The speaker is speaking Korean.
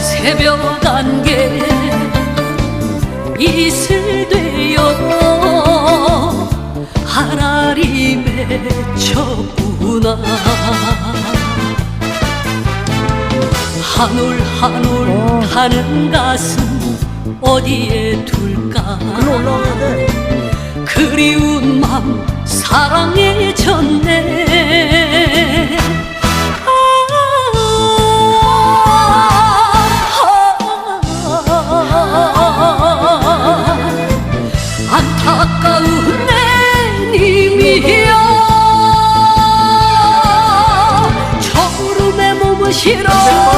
새벽 안개 이슬 되어 하나리 맺혔구나. 한올 한올 타는 가슴 어디에 둘까? 그리운 마음 사랑해졌네. 하나님이여. 저름의 몸을 실어.